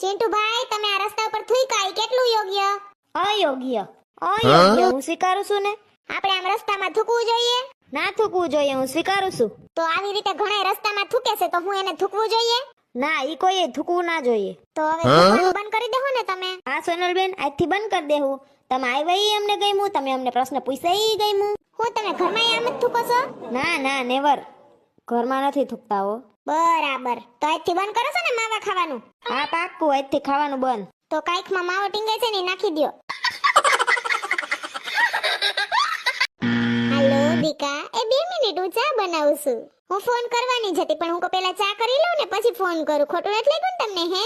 ચિંટુભાઈ તમે આ રસ્તા ઉપર થૂક્યા ઈ કેટલું યોગ્ય? અયોગ્ય. અયોગ્ય હું સ્વીકારું છું ને? આપણે આમ રસ્તામાં થૂકવું જોઈએ? ના થૂકવું જોઈએ હું સ્વીકારું છું. તો આવી રીતે ઘણા રસ્તામાં થૂકે છે તો હું એને થૂકવું જોઈએ? ના ઈ કોઈએ થૂકવું ના જોઈએ. તો હવે થૂકવાનું બંધ કરી દેહો ને તમે. હા સોનલબેન આજથી બંધ કરી દેવું તમે આવ્યા અમને ગમ્યું તમે અમને પ્રશ્ન પૂછ્યા ઈ ગમ્યું. હું તમે ઘરમાં આમ જ થૂકો છો? ના ના નેવર. ઘરમાં નથી થૂકતા હો. બરાબર. તો આજથી બંધ કરો છો ને માવા ખાવાનું? હા પાક્કું આજથી ખાવાનું બંધ. તો કાંઈકમાં માવો ટીંગાય છે ને નાખી દ્યો. હાલો દીકા એ બે મિનિટ હું ચા બનાવું છું. હું ફોન કરવાની જ હતી પણ હું કો પેલા ચા કરી લઉં ને પછી ફોન કરું. ખોટું નથી લાગ્યું ને તમને હે?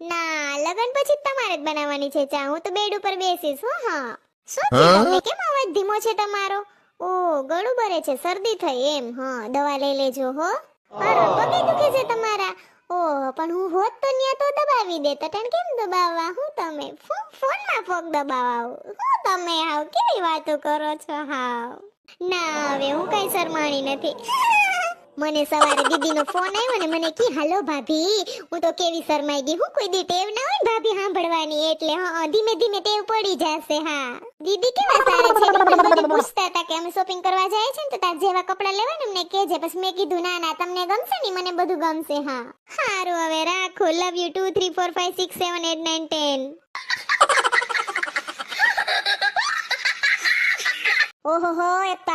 ના લગન પછી તમારે જ બનાવવાની છે ચા. હું તો બેડ ઉપર બેસીશ હો હા. શું તમને કેમ અવાજ ધીમો છે તમારો? ઓ ગળું ભરે છે શરદી થઈ એમ હા. દવા લઈ લેજો હો. અરે પગે દુખે છે તમારા? ઓહ, પણ હું હોત તો ન્યા દબાવી દે તો તને કેમ દબાવવા? હું તમે? ફોનમાં ફોક દબાવવા હું તમે આવ? કેવી વાતો કરો છો? હાવ. ના, હવે હું કઈ શરમાણી નથી. મને સવારે દીદીનો ફોન આવ્યો ને મને કી, હાલો ભાભી, હું તો કેવી શરમાઈ ગઈ. હું કોઈ દી ટેવ ના હોય ભાભી સાંભળવાની? એટલે હા ધીમે ધીમે ટેવ પડી જશે, હા. દીદી કેવા સારા છે? મને પૂછતા હતા કે અમે શોપિંગ કરવા જાય છે ને તો તાર જેવા કપડાં લેવા ને? અમને કહેજે. પછી મેં કીધું, ના ના, તમને ગમશે ને? મને બધું ગમશે, હા. સારું હવે રાખો. Love you two three four five six seven eight nine ten ઓહો એક તો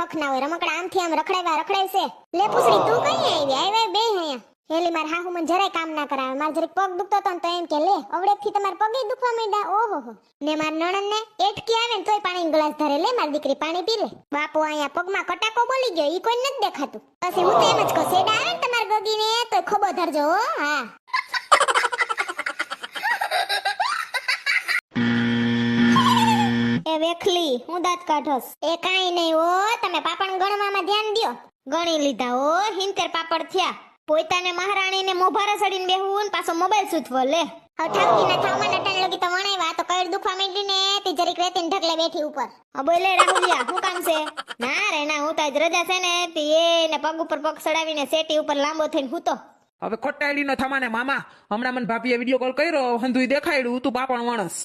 હક ના હોય, રમકડા આમથી આમ રખડાવ્યા, રખડાય છે. લે પૂછડી તું કઈ આવી આવ્યા બે અહીંયા. હેલી, માર હાહુ મને જરાય કામ ના કરાવે. માર જરીક પગ દુખતો તો તો એમ કે, લે અવડેથી તમાર પગે દુખવા માંડ્યા. ઓહો, હો. ને માર નણંદ ને એટકી આવે ને તોય પાણી ગ્લાસ ધરે. લે, માર દીકરી, પાણી પી લે. બાપુ અહીંયા પગમાં કટાકો બોલી ગયો, ઈ કોઈ નથી દેખાતું. પછી હું તો એમ જ કહું સેડા આવે ને તમાર ગગીને તો ખોબો ધરજો, હો, હા. એ હું દાંત કાઢોસ એ કાઈ નહીં ઓ તમે પાપણ ગણવામાં ધ્યાન દ્યો. ગણી લીધા ઓ હિંતેર પાપડ થયા. પોતાને મહારાણીને મોભારા સડીને બેહું ને પાછો મોબાઈલ સૂચવો લે. હવે ઠાકી ના થાવમાં નટણ લગી તો વણાવ્યા તો કઈડ દુખવા માંડી ને તે જરીક રેતીને ઢગલે બેઠી ઉપર. હા બોલે રાહુલિયા શું કામ છે? ના રે ના હું તો આજ રજા છે ને તે એને પગ ઉપર પગ સડાવીને સેટી ઉપર લાંબો થઈને હૂતો. હવે ખોટાયડી નો થમાને મામા હમણાં મને ભાભીએ વીડિયો કોલ કર્યો હંધુઈ દેખાડ્યું તું પાપણ માણસ.